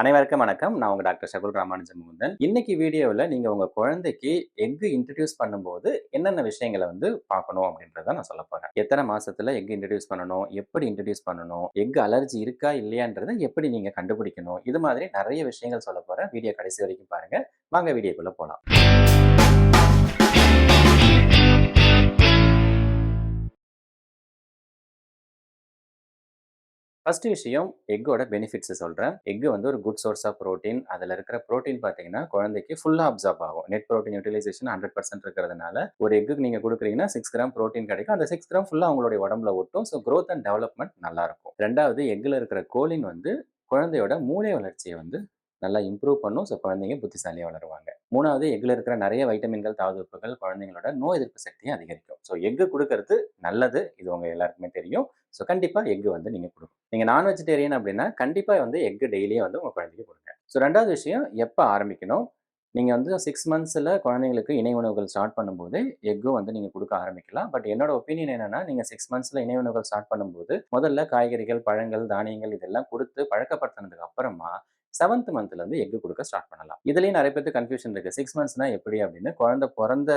அனைவருக்கும் வணக்கம். நான் உங்கள் டாக்டர் சகுல் ராமானுஜம் முகுந்தன் இன்னைக்கு வீடியோவில் நீங்கள் உங்கள் குழந்தைக்கு எக்கு இன்ட்ரடியூஸ் பண்ணும்போது என்னென்ன விஷயங்களை வந்து பார்க்கணும் அப்படின்றத நான் சொல்ல போகிறேன் எத்தனை மாசத்துல எக் இன்ட்ரடியூஸ் பண்ணணும்? எப்படி இன்ட்ரடியூஸ் பண்ணணும்? எக் அலர்ஜி இருக்கா இல்லையான்றதை எப்படி நீங்கள் கண்டுபிடிக்கணும்? இது மாதிரி நிறைய விஷயங்கள் சொல்ல போகிறேன் வீடியோ கடைசி வரைக்கும் பாருங்கள் வாங்க வீடியோக்குள்ளே போகலாம் ஃபர்ஸ்ட் விஷயம் எக்கோட பெனிஃபிட்ஸ் சொல்கிறேன் எக் வந்து ஒரு குட் சோர்ஸ் ஆஃப் ப்ரோட்டீன் அதில் இருக்கிற ப்ரோட்டீன் பார்த்தீங்கன்னா குழந்தைக்கு ஃபுல்லாக அப்சார்ப் ஆகும். Net protein utilization hundred percent இருக்கிறதுனால ஒரு எக்கு நீங்கள் கொடுக்குறீங்கன்னா சிக்ஸ் கிராம் ப்ரோட்டீன் கிடைக்கும். அந்த சிக்ஸ் கிராம் ஃபுல்லாக அவங்களுடைய உடம்புல ஒட்டும். ஸோ க்ரோத் அண்ட் டெவலப்மெண்ட் நல்லா இருக்கும் ரெண்டாவது எக்கில் இருக்கிற கோலின் வந்து குழந்தையோட மூளை வளர்ச்சியை வந்து நல்லா இம்ப்ரூவ் பண்ணும். ஸோ குழந்தைங்க புத்திசாலியாக வளருவாங்க. மூணாவது எக்கில் இருக்கிற நிறைய வைட்டமின்கள் தாதுப்புகள் குழந்தைங்களோட நோய் எதிர்ப்பு சக்தியை அதிகரிக்கும். ஸோ எக்கு கொடுக்கறது நல்லது. இது உங்கள் எல்லாருக்குமே தெரியும். ஸோ கண்டிப்பாக எக்கு வந்து நீங்கள் கொடுக்கும் நீங்கள் நான் வெஜிடேரியன் அப்படின்னா கண்டிப்பாக வந்து எக்கு டெய்லியே வந்து உங்கள் குழந்தைக்கு கொடுங்க. ஸோ ரெண்டாவது விஷயம் எப்போ ஆரம்பிக்கணும்? நீங்கள் வந்து சிக்ஸ் மந்த்ஸில் குழந்தைங்களுக்கு இணை உணவுகள் ஸ்டார்ட் பண்ணும்போது எக்கும் வந்து நீங்கள் கொடுக்க ஆரம்பிக்கலாம். பட் என்னோட ஒப்பீனியன் என்னென்னா நீங்கள் சிக்ஸ் மந்த்ஸில் இணை உணவுகள் ஸ்டார்ட் பண்ணும்போது முதல்ல காய்கறிகள் பழங்கள் தானியங்கள் இதெல்லாம் கொடுத்து பழக்கப்படுத்தினதுக்கு அப்புறமா செவன்த் மந்த்லேருந்து எக்கு கொடுக்க ஸ்டார்ட் பண்ணலாம். இதுலேயும் நிறைய பேருக்கு கன்ஃபியூஷன் இருக்குது சிக்ஸ் மந்த்ஸ்னா எப்படி அப்படின்னு? குழந்தை பிறந்த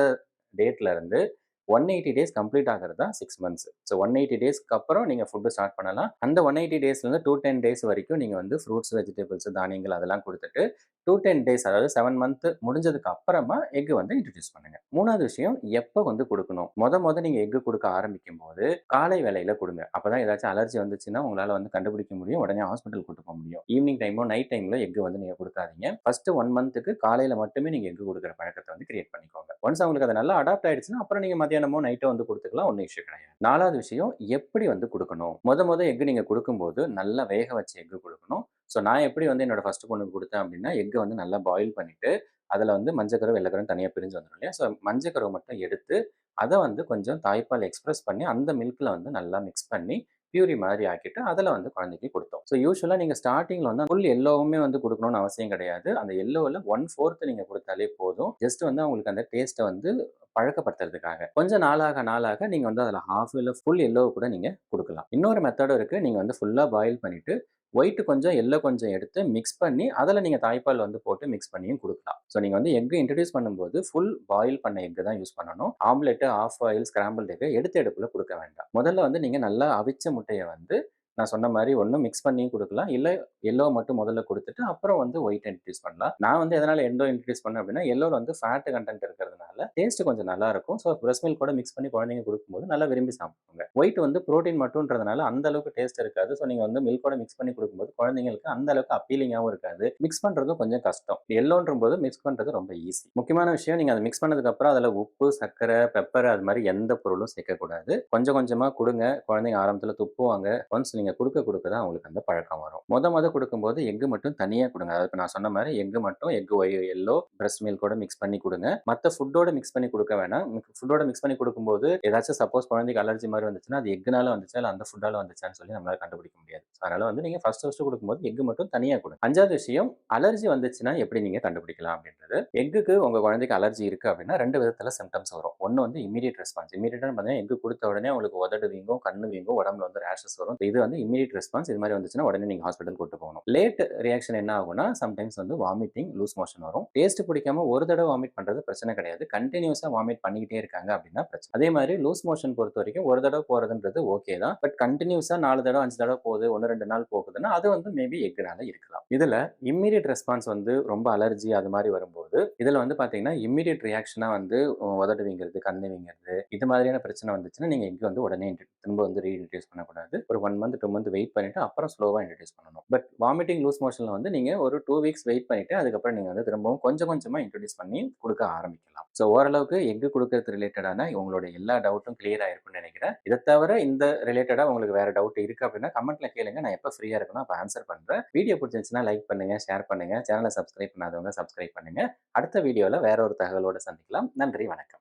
டேட்லேருந்து ஒன் எயிட்டி டேஸ் கம்ப்ளீட் ஆகிறது தான் six months so one eighty டேஸ்க்கு அப்புறம் நீங்கள் ஃபுட்டு ஸ்டார்ட் பண்ணலாம். அந்த ஒன் எயிட்டி டேஸ்லேருந்து டூ டென் டேஸ் வரைக்கும் நீங்கள் வந்து ஃப்ரூட்ஸ் வெஜிடபிள்ஸ் தானியங்கள் அதெல்லாம் கொடுத்துட்டு டூ டென் டேஸ் அதாவது செவன் மந்த் முடிஞ்சதுக்கு அப்புறமா எக் வந்து இன்ட்ரடியூஸ் பண்ணுங்க. மூணாவது விஷயம் எப்போ வந்து கொடுக்கணும்? முத முத நீங்கள் எக் கொடுக்க ஆரம்பிக்கும் போது காலை வேலையில கொடுங்க. அப்பதான் ஏதாச்சும் அலர்ஜி வந்துச்சுன்னா உங்களால் வந்து கண்டுபிடிக்க முடியும். உடனே ஹாஸ்பிட்டல் கூட்டு போக முடியும். ஈவினிங் டைமோ நைட் டைம்ல எக் வந்து நீங்கள் கொடுக்காதீங்க. ஃபர்ஸ்ட் ஒன் மந்த்துக்கு காலையில மட்டுமே நீங்கள் எக் கொடுக்குற பழக்கத்தை வந்து கிரியேட் பண்ணிக்கோங்க. ஒன்ஸ் அவங்களுக்கு அது நல்லா அடாப்ட் ஆயிடுச்சுன்னா அப்புறம் நீங்கள் மத்தியானமோ நைட்டோ வந்து கொடுத்துக்கலாம். ஒன்றும் இஷ்யூ கிடையாது. நாலாவது விஷயம் எப்படி வந்து கொடுக்கணும்? முத முத எக் நீங்கள் கொடுக்கும்போது நல்லா வேக வச்சு எக் கொடுக்கணும். ஸோ நான் எப்படி வந்து என்னோட ஃபர்ஸ்ட் பொண்ணுக்கு கொடுத்தேன் அப்படின்னா எக்கை வந்து நல்லா பாயில் பண்ணிட்டு அதில் வந்து மஞ்சக்கரு வெள்ளக்கரும் தனியாக பிரிஞ்சு வந்துடும் இல்லையா? ஸோ மஞ்சக்கருவை மட்டும் எடுத்து அதை வந்து கொஞ்சம் தாய்ப்பால் எக்ஸ்ப்ரெஸ் பண்ணி அந்த மில்கில் வந்து நல்லா மிக்ஸ் பண்ணி பியூரி மாதிரி ஆக்கிட்டு அதில் வந்து குழந்தைக்கு கொடுத்தோம். ஸோ யூஸ்வலாக நீங்கள் ஸ்டார்டிங்கில் வந்து ஃபுல் எல்லோவுமே வந்து கொடுக்கணும்னு அவசியம் கிடையாது. அந்த எல்லோவில் ஒன் ஃபோர்த் நீங்கள் கொடுத்தாலே போதும். ஜஸ்ட் வந்து அவங்களுக்கு அந்த டேஸ்ட்டை வந்து பழக்கப்படுத்துறதுக்காக. கொஞ்சம் நாளாக நாளாக நீங்கள் வந்து அதில் ஹாஃப் இல்லை ஃபுல் எல்லோ கூட நீங்கள் கொடுக்கலாம். இன்னொரு மெத்தடும் இருக்குது நீங்கள் வந்து ஃபுல்லாக பாயில் பண்ணிவிட்டு ஒயிட் கொஞ்சம் எல்லோ கொஞ்சம் எடுத்து மிக்ஸ் பண்ணி அதில் நீங்கள் தாய்ப்பால் வந்து போட்டு மிக்ஸ் பண்ணியும் கொடுக்கலாம். ஸோ நீங்கள் வந்து எக் இன்ட்ரடியூஸ் பண்ணும்போது ஃபுல் பாயில் பண்ண எக் தான் யூஸ் பண்ணணும். Omelette off oil scramble egg எடுத்து எடுப்பில் கொடுக்க வேண்டாம். முதல்ல வந்து நீங்கள் நல்லா அவிச்ச முட்டையை வந்து நான் சொன்ன மாதிரி ஒன்றும் மிக்ஸ் பண்ணியும் கொடுக்கலாம். இல்லை எல்லோ மட்டும் முதல்ல கொடுத்துட்டு அப்புறம் வந்து ஒயிட் இன்ட்ரடியூஸ் பண்ணலாம். நான் வந்து எதனால் எல்லோ இன்ட்ரடியூஸ் பண்ணேன் அப்படின்னா எல்லோவில் வந்து ஃபேட் கண்டென்ட் இருக்கிறதுனால டேஸ்ட் கொஞ்சம் நல்லா இருக்கும். ஸோ பிரஸ் மில்க் கூட மிக்ஸ் பண்ணி குழந்தைங்க கொடுக்கும்போது நல்லா விரும்பி சாப்பிடுவாங்க. ஒயிட் வந்து ப்ரோட்டீன் மட்டும்ன்றதுனால அந்த அளவுக்கு டேஸ்ட் இருக்காது. ஸோ நீங்கள் வந்து மில்கோட மிக்ஸ் பண்ணி கொடுக்கும்போது குழந்தைங்களுக்கு அந்த அளவுக்கு அப்பீலிங்காகவும் இருக்காது. மிக்ஸ் பண்ணுறதும் கொஞ்சம் கஷ்டம். எல்லோன்ற போது மிக்ஸ் பண்ணுறது ரொம்ப ஈஸி முக்கியமான விஷயம் நீங்கள் அதை மிக்ஸ் பண்ணதுக்கப்புறம் அதில் உப்பு சர்க்கரை பெப்பர் அது மாதிரி எந்த பொருளும் சேர்க்கக்கூடாது. கொஞ்சம் கொஞ்சமாக கொடுங்க. குழந்தைங்க ஆரம்பத்தில் துப்புவாங்க. ஒன்ஸ் நீங்கள் நீங்கள் கொடுக்க கொடுக்க தான் அவங்களுக்கு அந்த பழக்கம் வரும். மொத மொதல் கொடுக்கும்போது எக்கு மட்டும் தனியாக கொடுங்க. அதாவது நான் சொன்ன மாதிரி எக்கு மட்டும் எக்கு ஒய் எல்லோ பிரஸ்ட் மில்கோட மிக்ஸ் பண்ணி கொடுங்க. மற்ற ஃபுட்டோட மிக்ஸ் பண்ணி கொடுக்க வேணாம். ஃபுட்டோட மிக்ஸ் பண்ணி கொடுக்கும்போது ஏதாச்சும் சப்போஸ் குழந்தைக்கு அலர்ஜி மாதிரி வந்துச்சுன்னா அது எக்குனால வந்துச்சா இல்லை அந்த ஃபுட்டால வந்துச்சான்னு சொல்லி நம்மளால கண்டுபிடிக்க முடியாது. அதனால வந்து நீங்கள் ஃபர்ஸ்ட் ஃபர்ஸ்ட் கொடுக்கும்போது எக்கு மட்டும் தனியாக கொடுங்க. அஞ்சாவது விஷயம் அலர்ஜி வந்துச்சுன்னா எப்படி நீங்கள் கண்டுபிடிக்கலாம் அப்படின்றது. எக்குக்கு உங்கள் குழந்தைக்கு அலர்ஜி இருக்குது அப்படின்னா ரெண்டு விதத்தில் சிம்டம்ஸ் வரும். ஒன்று வந்து இமீடியட் ரெஸ்பான்ஸ் இமீடியட்டாக பார்த்தீங்கன்னா எக்கு கொடுத்த உடனே உங்களுக்கு உதடு வீங்கும் கண்ணு வீங்கும் உடம்புல வந்து ரேஷஸ் வரும். இது வந்து இமீடியட் ரெஸ்பான்ஸ் இது மாதிரி வந்துச்சுன்னா உடனே நீங்கள் ஹாஸ்பிட்டல் கூட்டு போகணும். லேட் ரியாக்ஷன் என்ன ஆகும்னா சம்டைம்ஸ் வந்து வாமிட்டிங் லூஸ் மோஷன் வரும். டேஸ்ட் பிடிக்காம ஒரு தடவை வாமிட் பண்ணுறது பிரச்சனை கிடையாது. கண்டினியூஸாக வாமிட் பண்ணிக்கிட்டே இருக்காங்க அப்படின்னா பிரச்சனை. அதே மாதிரி லூஸ் மோஷன் பொறுத்த வரைக்கும் ஒரு தடவை போகிறதுன்றது ஓகே தான். பட் கண்டினியூஸாக நாலு தடவை அஞ்சு தடவை போகுது ஒன்று ரெண்டு நாள் போகுதுன்னா அது வந்து மேபி எக்குனால இருக்கலாம். இதில் இம்மீடியட் ரெஸ்பான்ஸ் வந்து ரொம்ப அலர்ஜி அது மாதிரி வரும்போது இதில் வந்து பார்த்தீங்கன்னா இம்மீடியட் ரியாக்ஷனாக வந்து உதடு வீங்கிறது கண்ணு வீங்கிறது இது மாதிரியான பிரச்சனை வந்துச்சுன்னா நீங்கள் எங்கே வந்து உடனே திரும்ப வந்து ரீஇன்ட்ரடியூஸ் பண்ணக்கூடாது. ஒரு one month two month wait பண்ணிட்டு அப்புறம் ஸ்லோவாக இன்ட்ரடியூஸ் பண்ணணும். பட் வாமிட்டிங் லூஸ் மோஷனில் வந்து நீங்கள் ஒரு டூ வீக்ஸ் வெயிட் பண்ணிவிட்டு அதுக்கப்புறம் நீங்கள் வந்து திரும்பவும் கொஞ்சம் கொஞ்சமாக இன்ட்ரடியூஸ் பண்ணி கொடுக்க ஆரம்பிக்கலாம். ஸோ ஓரளவுக்கு எக்கு கொடுக்கறது ரிலேட்டடான உங்களோட எல்லா டவுட்டும் கிளியர் ஆயிருக்கும்னு நினைக்கிறேன். இதை தவிர இந்த ரிலேட்டடாக உங்களுக்கு வேறு டவுட் இருக்குது அப்படின்னா கமெண்ட்டில் கேளுங்க. நான் எப்போ ஃப்ரீயாக இருக்கணும் அப்போ ஆன்சர் பண்ணுறேன் வீடியோ பிடிச்சிருந்துச்சுன்னா லைக் பண்ணுங்கள் ஷேர் பண்ணுங்கள் சேனலை சப்ஸ்கிரைப் பண்ணாதவங்க சப்ஸ்கிரைப் பண்ணுங்கள் அடுத்த வீடியோவில் வேற ஒரு தகவலோடு சந்திக்கலாம். நன்றி வணக்கம்.